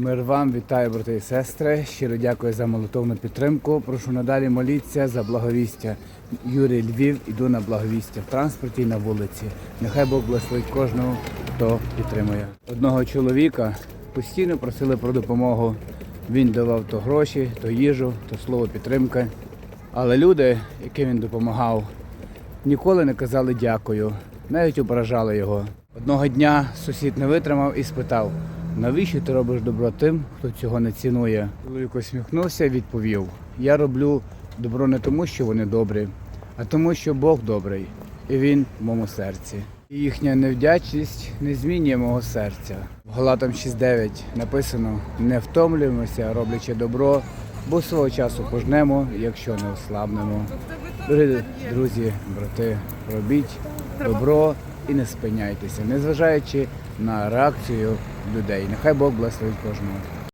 Мир вам, вітаю, брати і сестри. Щиро дякую за молитовну підтримку. Прошу надалі моліться за благовістя. Юрій Львів, іду на благовістя в транспорті і на вулиці. Нехай Бог благословить кожного, хто підтримує. Одного чоловіка постійно просили про допомогу. Він давав то гроші, то їжу, то слово підтримки. Але люди, яким він допомагав, ніколи не казали дякую, навіть ображали його. Одного дня сусід не витримав і спитав, навіщо ти робиш добро тим, хто цього не цінує. Чоловік усміхнувся і відповів: Я роблю добро не тому, що вони добрі, а тому, що Бог добрий, і він в моєму серці. І їхня невдячність не змінює мого серця. В Галатам 6.9 написано: не втомлюємося, роблячи добро, бо свого часу пожнемо, якщо не ослабнемо. Друзі, брати, робіть добро і не спиняйтеся, незважаючи на реакцію людей. Нехай Бог благословить кожного.